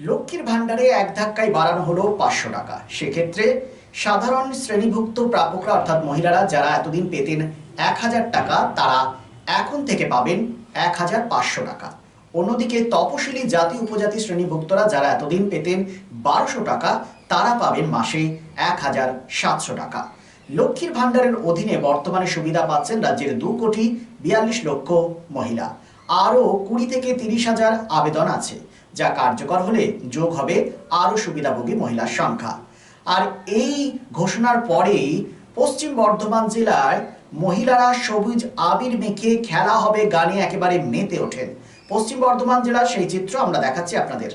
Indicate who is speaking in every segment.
Speaker 1: লক্ষ্মীর ভাণ্ডারে এক ধাক্কায় বাড়ানো হলো পাঁচশো টাকা। সেক্ষেত্রে সাধারণ শ্রেণীভুক্ত প্রাপকরা, অর্থাৎ মহিলারা, যারা এতদিন পেতেন এক হাজার টাকা, তারা এখন থেকে পাবেন এক হাজার পাঁচশো টাকা। অন্যদিকে তপশিলি জাতি উপজাতি শ্রেণীভুক্তরা, যারা এতদিন পেতেন বারোশো টাকা, তারা পাবেন মাসে এক হাজার সাতশো টাকা। লক্ষ্মীর ভাণ্ডারের অধীনে বর্তমানে সুবিধা পাচ্ছেন রাজ্যের দু কোটি বিয়াল্লিশ লক্ষ মহিলা। আরও কুড়ি থেকে তিরিশ হাজার আবেদন আছে। যা কার্যকর হলে যোগ হবে আরও সুবিধাভোগী মহিলার সংখ্যা। আর এই ঘোষণার পরেই পশ্চিম বর্ধমান জেলায় মহিলারা সবুজ আবির মেখে খেলা হবে গানে একেবারে মেতে ওঠেন। পশ্চিম বর্ধমান জেলার সেই চিত্র আমরা দেখাচ্ছি আপনাদের।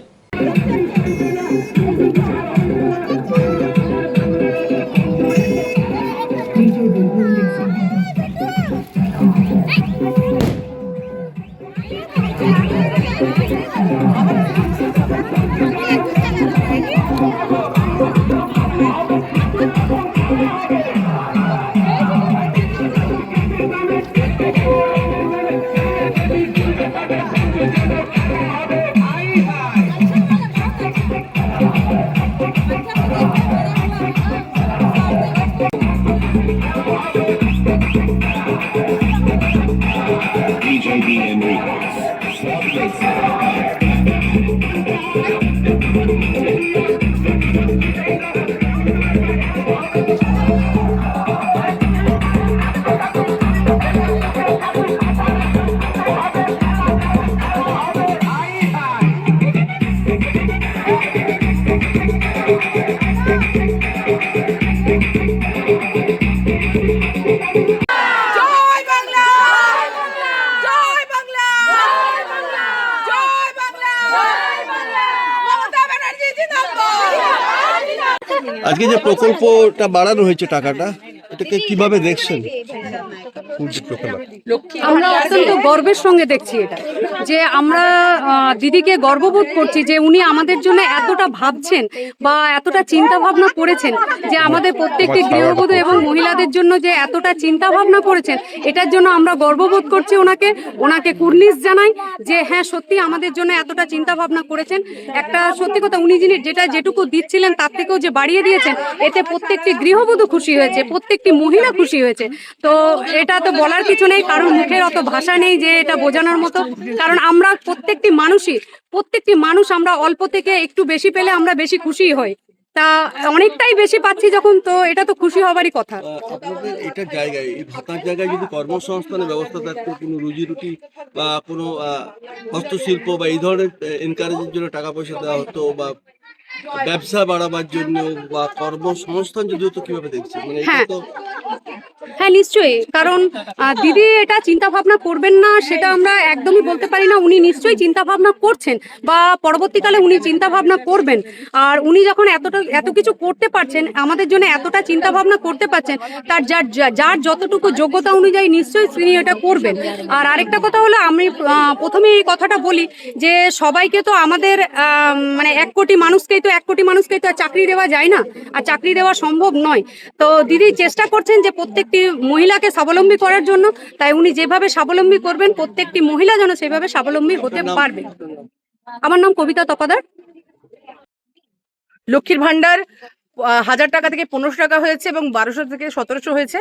Speaker 2: DJB Enriquez.
Speaker 3: আজকে যে প্রকল্পটা বাড়ানো হয়েছে টাকাটা এটাকে কীভাবে দেখছেন?
Speaker 4: আমরা অত্যন্ত গর্বের সঙ্গে দেখছি এটা। যে আমরা দিদিকে গর্ববোধ করছি যে উনি আমাদের জন্য এতটা ভাবছেন বা এতটা চিন্তা ভাবনা করেছেন যে আমাদের প্রত্যেকটি গৃহবধূ এবং মহিলাদের জন্য যে এতটা চিন্তা ভাবনা করেছেন এটার জন্য আমরা গর্ববোধ করছি ওনাকে। ওনাকে কুর্নিশ জানাই যে হ্যাঁ সত্যি আমাদের জন্য এতটা চিন্তা ভাবনা করেছেন। একটা সত্যি কথা উনি যিনি যেটা যেটুকু দিচ্ছিলেন তার থেকেও যে বাড়িয়ে দিয়েছেন এতে প্রত্যেকটি গৃহবধূ খুশি হয়েছে প্রত্যেকটি মহিলা খুশি হয়েছে। তো এটা তো বলার কিছু নেই কারণ মুখের অত ভাষা নেই যে এটা বোঝানোর মতো। কারণ আমরা প্রত্যেকটি মানুষই প্রত্যেকটি মানুষ আমরা অল্প থেকে একটু বেশি পেলে আমরা বেশি খুশি হই। তা অনেকটাই বেশি পাচ্ছি যখন তো এটা তো খুশি হবারই কথা।
Speaker 3: আপনাদের এটা জায়গায় এই ভাতার জায়গায় যদি কর্মসংস্থানের ব্যবস্থা থাকতো কোনো রুজি রুটি বা কোনো আহ, হস্তশিল্প বা এই ধরনের এনকারেজের জন্য টাকা পয়সা দেওয়া হতো বা ব্যবসা বাড়াবার জন্য বা কর্মসংস্থান যদি তো কীভাবে দেখছেন মানে এটা
Speaker 4: হ্যাঁ।
Speaker 3: তো
Speaker 4: হ্যাঁ নিশ্চয়ই। কারণ দিদি এটা চিন্তা ভাবনা করবেন না, সেটা আমরা একদমই বলতে পারি না। উনি নিশ্চয়ই চিন্তা ভাবনা করছেন বা পরবর্তীকালে উনি চিন্তা ভাবনা করবেন। আর উনি যখন এতটা, এত কিছু করতে পারছেন, আমাদের জন্য এতটা চিন্তা ভাবনা করতে পারছেন, তার যার যার যতটুকু যোগ্যতা অনুযায়ী নিশ্চয়ই তিনি এটা করবেন। আর আরেকটা কথা হলো, আমি প্রথমে এই কথাটা বলি যে, সবাইকে তো আমাদের মানে এক কোটি মানুষকেই তো, এক কোটি মানুষকেই তো চাকরি দেওয়া যায় না। আর চাকরি দেওয়া সম্ভব নয়। তো দিদি চেষ্টা করছেন যে প্রত্যেকটি মহিলাকে স্বাবলম্বী করার জন্য তাই উনি যেভাবে স্বাবলম্বী করবেন প্রত্যেকটি মহিলা যেন সেভাবে স্বাবলম্বী হতে পারবে। আমার নাম কবিতা তপাদার।
Speaker 5: লক্ষ্মীর ভান্ডার হাজার টাকা থেকে পনেরোশো টাকা হয়েছে এবং বারোশো থেকে সতেরোশো হয়েছে।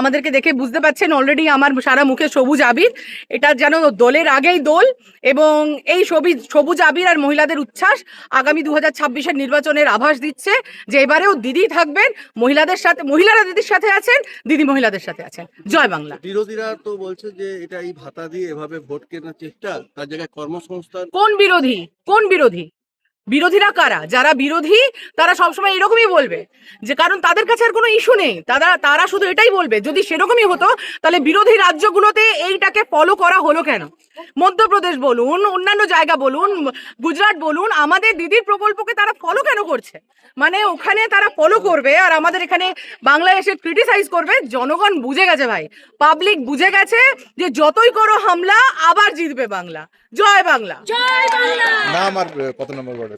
Speaker 5: আমাদেরকে দেখে বুঝতে পাচ্ছেন অলরেডি আমার সারা মুখে সবুজ আবির। এটা যেন দোলের আগেই দোল এবং এই সবুজ সবুজ আবির আর মহিলাদের উচ্ছ্বাস আগামী দু হাজার ছাব্বিশের নির্বাচনের আভাস দিচ্ছে যে এবারেও দিদি থাকবেন মহিলাদের সাথে মহিলারা দিদির সাথে আছেন দিদি মহিলাদের সাথে আছেন। জয় বাংলা।
Speaker 3: বিরোধীরা তো বলছে যে এটা এই ভাতা দিয়ে এভাবে ভোট কেনার চেষ্টা তার জায়গায় কর্মসংস্থান।
Speaker 5: কোন বিরোধী? কোন বিরোধী? বিরোধীরা কারা? যারা বিরোধী তারা সবসময় এরকমই বলবে। যে কারণ তাদের কাছে আর কোনো ইস্যু নেই। তারা তারা শুধু এটাই বলবে যদি সেরকমই হতো তাহলে বিরোধী রাজ্যগুলোতে এইটাকে ফলো করা হলো কেন? মধ্যপ্রদেশ বলুন অন্যান্য জায়গা বলুন গুজরাট বলুন আমাদের দিদির প্রকল্পকে তারা ফলো কেন করছে? মানে ওখানে তারা ফলো করবে আর আমাদের এখানে বাংলায় এসে ক্রিটিসাইজ করবে জনগণ বুঝে গেছে ভাই। পাবলিক বুঝে গেছে যে যতই করো হামলা আবার জিতবে বাংলা। জয় বাংলা।
Speaker 6: নাম আর কত নম্বর ওয়ার্ডের councillor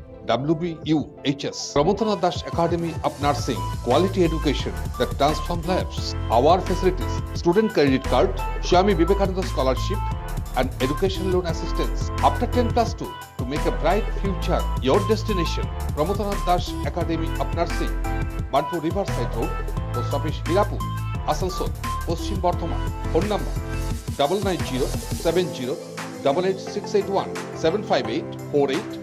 Speaker 6: WBUHS. Pramotanath Das Academy of Nursing, quality education that transforms lives. Our facilities, student credit card, Swami Vivekananda scholarship, and education loan assistance. After 10 plus 2, to make a bright future, your destination, Pramotanath Das Academy of Nursing, Bantu Riverside Road, Post Office Hirapur, Asansol, Paschim Bardhaman. Phone number double nine zero seven zero double eight six eight one seven five eight four eight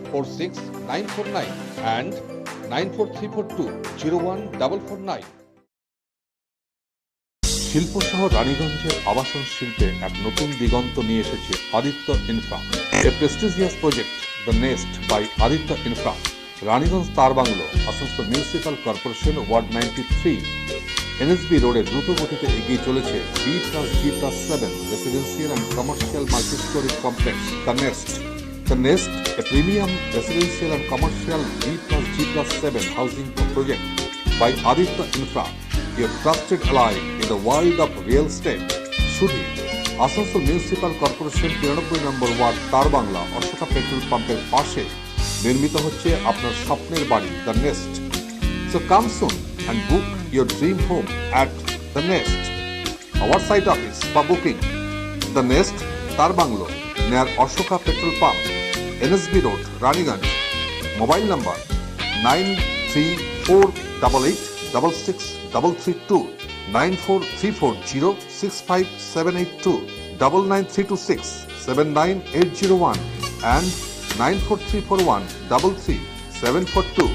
Speaker 6: শিল্প শহর রানীগঞ্জের আবাসন শিল্পে এক নতুন দিগন্ত নিয়ে এসেছে Aditya Infra. A prestigious project the Nest by Aditya Infra. Raniganj তার bungalow, Asansol municipal corporation ward ninety three NSB রোডে দ্রুত গতিতে এগিয়ে চলেছে B plus G plus seven residential and commercial multistorey complex the Nest the Nest a premium residential and commercial B plus G plus seven housing project by Aditya Infra, your trusted ally in the world of real estate. শুধু Asansol municipal corporation তিরানব্বই নম্বর word তার Bangla Ashoka petrol পাম্পের পাশে নির্মিত হচ্ছে আপনার স্বপ্নের বাড়ি the nest so come soon and book your dream home at the nest our site office for booking the nest Tar Bungalow near Ashoka petrol pump NSB road, Raniganj. Mobile number nine three four double eight double six double three two, nine four three four zero six five seven eight two, double nine three two six seven nine eight zero one and nine four three four one double three seven four two.